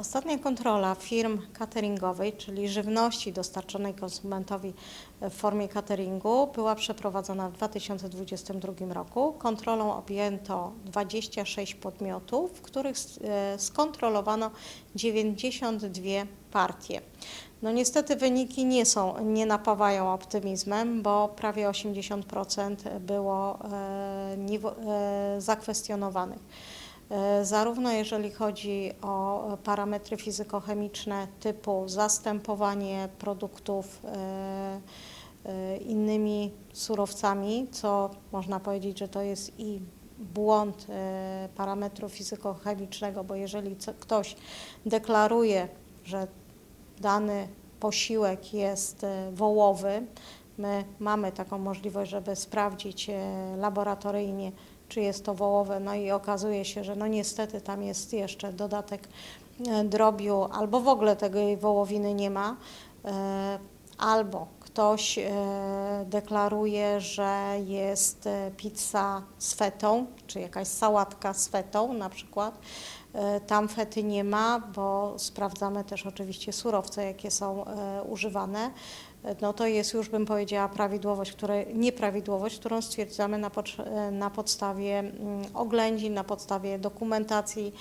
Ostatnia kontrola firm cateringowej, czyli żywności dostarczonej konsumentowi w formie cateringu, była przeprowadzona w 2022 roku. Kontrolą objęto 26 podmiotów, w których e, skontrolowano 92 partie. No niestety wyniki nie są, nie napawają optymizmem, bo prawie 80% było e, niewo- e, zakwestionowanych. E, Zarówno jeżeli chodzi o parametry fizykochemiczne typu zastępowanie produktów e, e, innymi surowcami, co można powiedzieć, że to jest i błąd parametru fizykochemicznego, bo jeżeli ktoś deklaruje, że dany posiłek jest wołowy, my mamy taką możliwość, żeby sprawdzić laboratoryjnie, czy jest to wołowe, no i okazuje się, że no niestety tam jest jeszcze dodatek e, drobiu, albo w ogóle tej wołowiny nie ma, e, albo ktoś e, deklaruje, że jest e, pizza z fetą, czy jakaś sałatka z fetą na przykład. E, Tam fety nie ma, bo sprawdzamy też oczywiście surowce, jakie są używane. No to jest już bym powiedziała prawidłowość, które, nieprawidłowość, którą stwierdzamy na, pod, na podstawie mm, oględzin, na podstawie dokumentacji,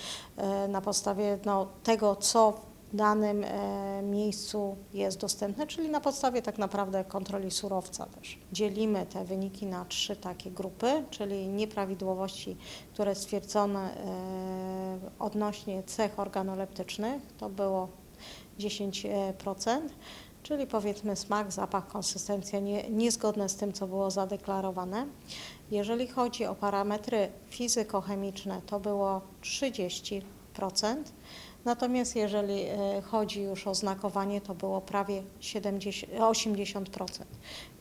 na podstawie no, tego, co danym e, miejscu jest dostępne, czyli na podstawie tak naprawdę kontroli surowca też. Dzielimy te wyniki na trzy takie grupy, czyli nieprawidłowości, które stwierdzono e, odnośnie cech organoleptycznych, to było 10%, czyli powiedzmy smak, zapach, konsystencja nie, niezgodne z tym, co było zadeklarowane. Jeżeli chodzi o parametry fizykochemiczne, to było 30%. Natomiast jeżeli e, chodzi już o znakowanie, to było prawie 70, 80%.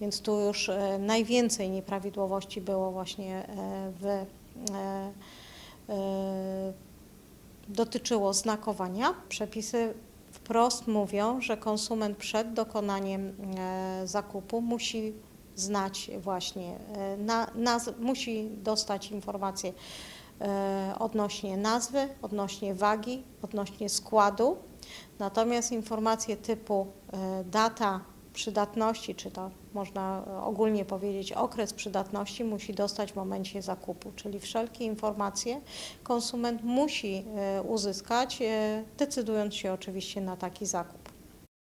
Więc tu już e, najwięcej nieprawidłowości było właśnie e, w, dotyczyło znakowania. Przepisy wprost mówią, że konsument przed dokonaniem zakupu musi znać właśnie, na, naz, musi dostać informacje e, odnośnie nazwy, odnośnie wagi, odnośnie składu. Natomiast informacje typu e, data przydatności, czy to można e, ogólnie powiedzieć okres przydatności, musi dostać w momencie zakupu. Czyli wszelkie informacje konsument musi e, uzyskać, e, decydując się oczywiście na taki zakup.